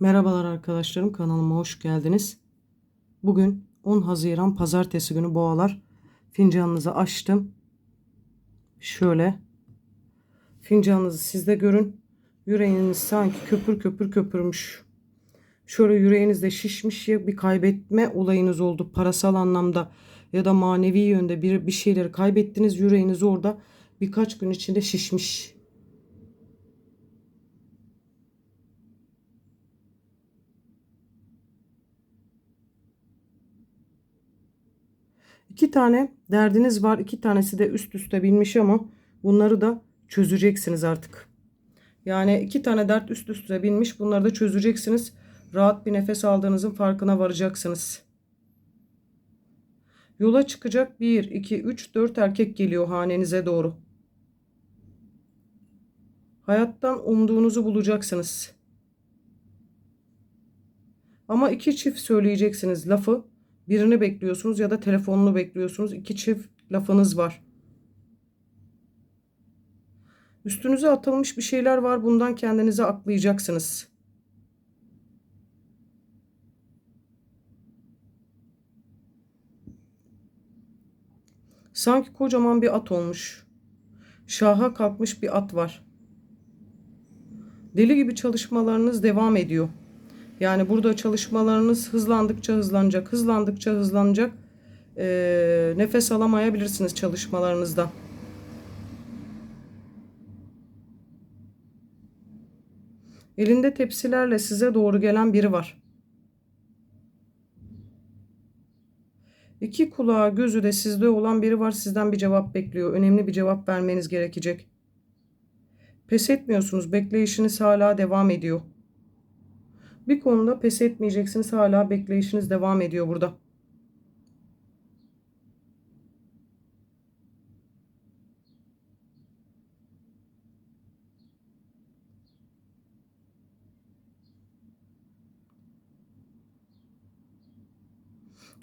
Merhabalar arkadaşlarım kanalıma hoş geldiniz. Bugün 10 Haziran pazartesi günü boğalar fincanınızı açtım. Şöyle fincanınızı sizde görün. Yüreğiniz sanki köpür köpür köpürmüş. Şöyle yüreğinizde şişmiş ya bir kaybetme olayınız oldu parasal anlamda ya da manevi yönde bir, bir şeyleri kaybettiniz yüreğiniz orada birkaç gün içinde şişmiş. İki tane derdiniz var. iki tanesi de üst üste binmiş ama bunları da çözeceksiniz artık. Yani iki tane dert üst üste binmiş. Bunları da çözeceksiniz. Rahat bir nefes aldığınızın farkına varacaksınız. Yola çıkacak 1, 2, 3, 4 erkek geliyor hanenize doğru. Hayattan umduğunuzu bulacaksınız. Ama iki çift söyleyeceksiniz lafı. Birini bekliyorsunuz ya da telefonunu bekliyorsunuz. İki çift lafınız var. Üstünüze atılmış bir şeyler var. Bundan kendinizi aklayacaksınız. Sanki kocaman bir at olmuş. Şaha kalkmış bir at var. Deli gibi çalışmalarınız devam ediyor. Yani burada çalışmalarınız hızlandıkça hızlanacak, hızlandıkça hızlanacak. Ee, nefes alamayabilirsiniz çalışmalarınızda. Elinde tepsilerle size doğru gelen biri var. İki kulağı gözü de sizde olan biri var sizden bir cevap bekliyor. Önemli bir cevap vermeniz gerekecek. Pes etmiyorsunuz. Bekleyişiniz hala devam ediyor. Bir konuda pes etmeyeceksiniz. Hala bekleyişiniz devam ediyor burada.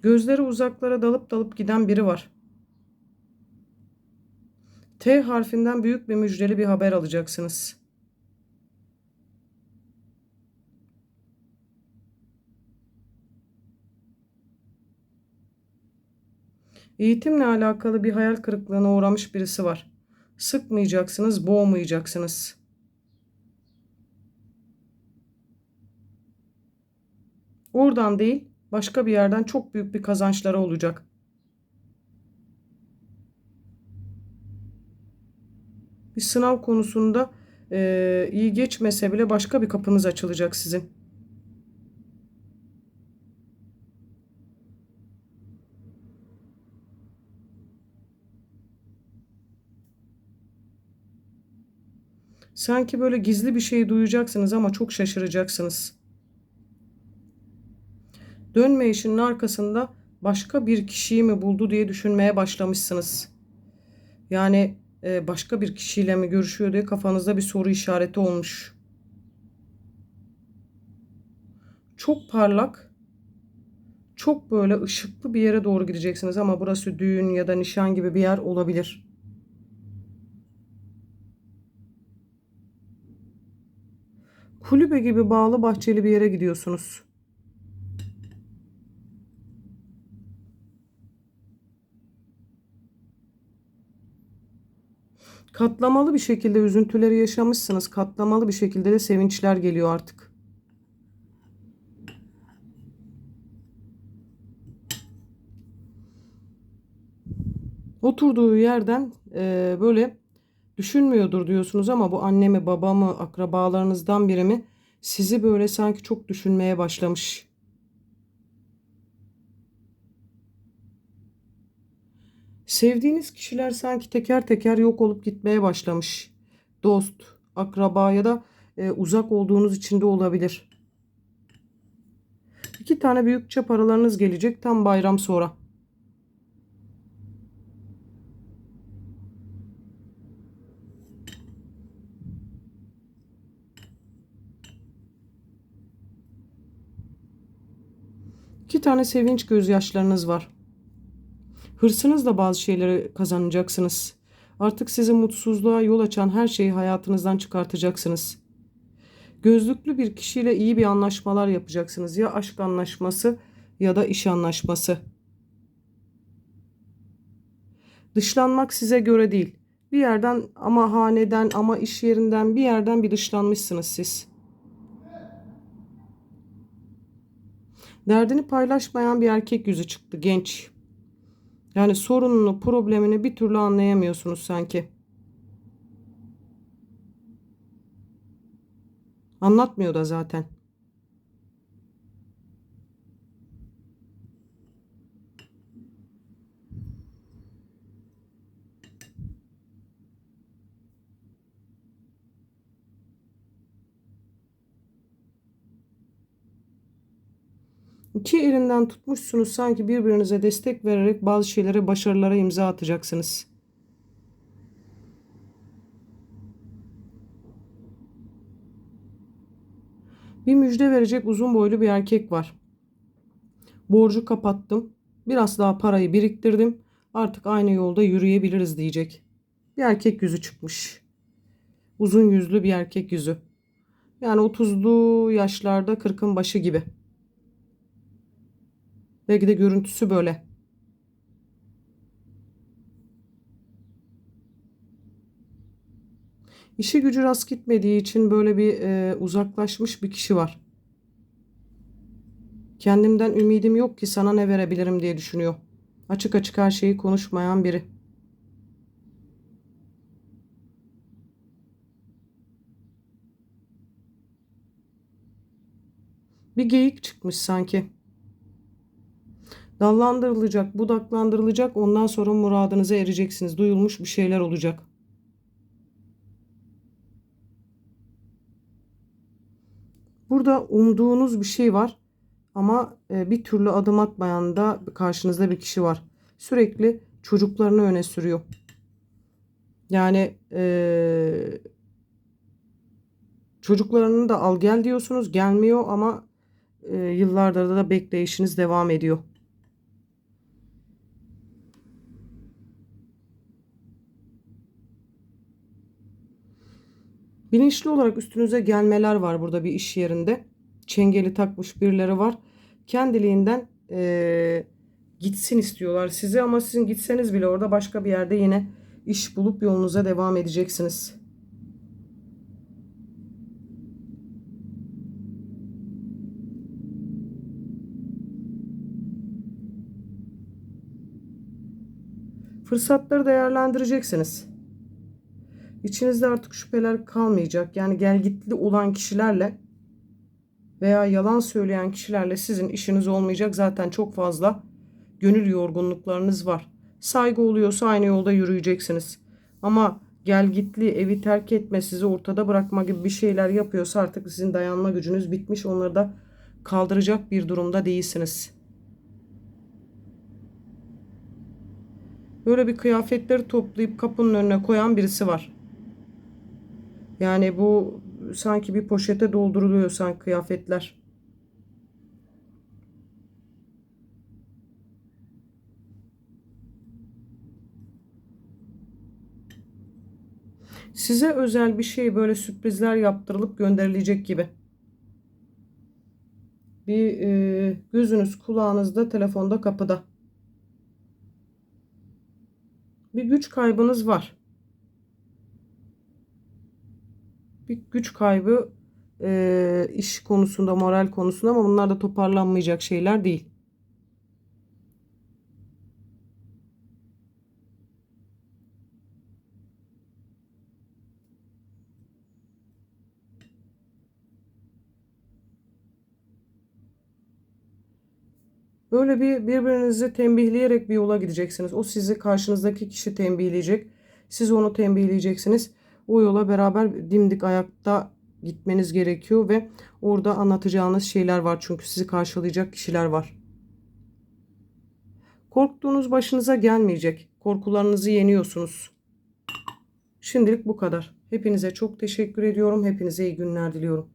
Gözleri uzaklara dalıp dalıp giden biri var. T harfinden büyük bir müjdeli bir haber alacaksınız. Eğitimle alakalı bir hayal kırıklığına uğramış birisi var. Sıkmayacaksınız, boğmayacaksınız. Oradan değil, başka bir yerden çok büyük bir kazançları olacak. Bir sınav konusunda e, iyi geçmese bile başka bir kapınız açılacak sizin. Sanki böyle gizli bir şey duyacaksınız ama çok şaşıracaksınız. Dönme işinin arkasında başka bir kişiyi mi buldu diye düşünmeye başlamışsınız. Yani e, başka bir kişiyle mi görüşüyor diye kafanızda bir soru işareti olmuş. Çok parlak, çok böyle ışıklı bir yere doğru gideceksiniz ama burası düğün ya da nişan gibi bir yer olabilir. Kulübe gibi bağlı bahçeli bir yere gidiyorsunuz. Katlamalı bir şekilde üzüntüleri yaşamışsınız. Katlamalı bir şekilde de sevinçler geliyor artık. Oturduğu yerden e, böyle düşünmüyordur diyorsunuz ama bu anne mi baba mı akrabalarınızdan biri mi sizi böyle sanki çok düşünmeye başlamış. Sevdiğiniz kişiler sanki teker teker yok olup gitmeye başlamış. Dost, akraba ya da e, uzak olduğunuz için de olabilir. İki tane büyükçe paralarınız gelecek tam bayram sonra. İki tane sevinç gözyaşlarınız var. Hırsınızla bazı şeyleri kazanacaksınız. Artık sizi mutsuzluğa yol açan her şeyi hayatınızdan çıkartacaksınız. Gözlüklü bir kişiyle iyi bir anlaşmalar yapacaksınız. Ya aşk anlaşması ya da iş anlaşması. Dışlanmak size göre değil. Bir yerden ama haneden ama iş yerinden bir yerden bir dışlanmışsınız siz. Derdini paylaşmayan bir erkek yüzü çıktı genç. Yani sorununu, problemini bir türlü anlayamıyorsunuz sanki. Anlatmıyor da zaten. İki elinden tutmuşsunuz sanki birbirinize destek vererek bazı şeylere başarılara imza atacaksınız. Bir müjde verecek uzun boylu bir erkek var. Borcu kapattım. Biraz daha parayı biriktirdim. Artık aynı yolda yürüyebiliriz diyecek. Bir erkek yüzü çıkmış. Uzun yüzlü bir erkek yüzü. Yani 30'lu yaşlarda 40'ın başı gibi. Belki de görüntüsü böyle. İşi gücü rast gitmediği için böyle bir e, uzaklaşmış bir kişi var. Kendimden ümidim yok ki sana ne verebilirim diye düşünüyor. Açık açık her şeyi konuşmayan biri. Bir geyik çıkmış sanki. Dallandırılacak, budaklandırılacak. Ondan sonra muradınıza ereceksiniz. Duyulmuş bir şeyler olacak. Burada umduğunuz bir şey var. Ama e, bir türlü adım atmayan da karşınızda bir kişi var. Sürekli çocuklarını öne sürüyor. Yani e, çocuklarını da al gel diyorsunuz. Gelmiyor ama e, yıllardır da bekleyişiniz devam ediyor. Bilinçli olarak üstünüze gelmeler var burada bir iş yerinde. Çengeli takmış birileri var. Kendiliğinden e, gitsin istiyorlar size ama sizin gitseniz bile orada başka bir yerde yine iş bulup yolunuza devam edeceksiniz. Fırsatları değerlendireceksiniz. İçinizde artık şüpheler kalmayacak. Yani gelgitli olan kişilerle veya yalan söyleyen kişilerle sizin işiniz olmayacak. Zaten çok fazla gönül yorgunluklarınız var. Saygı oluyorsa aynı yolda yürüyeceksiniz. Ama gelgitli evi terk etme, sizi ortada bırakma gibi bir şeyler yapıyorsa artık sizin dayanma gücünüz bitmiş. Onları da kaldıracak bir durumda değilsiniz. Böyle bir kıyafetleri toplayıp kapının önüne koyan birisi var. Yani bu sanki bir poşete dolduruluyor sanki kıyafetler. Size özel bir şey böyle sürprizler yaptırılıp gönderilecek gibi. Bir e, gözünüz kulağınızda telefonda kapıda. Bir güç kaybınız var. Bir güç kaybı e, iş konusunda, moral konusunda ama bunlar da toparlanmayacak şeyler değil. Böyle bir birbirinizi tembihleyerek bir yola gideceksiniz. O sizi karşınızdaki kişi tembihleyecek. Siz onu tembihleyeceksiniz. O yola beraber dimdik ayakta gitmeniz gerekiyor ve orada anlatacağınız şeyler var çünkü sizi karşılayacak kişiler var. Korktuğunuz başınıza gelmeyecek. Korkularınızı yeniyorsunuz. Şimdilik bu kadar. Hepinize çok teşekkür ediyorum. Hepinize iyi günler diliyorum.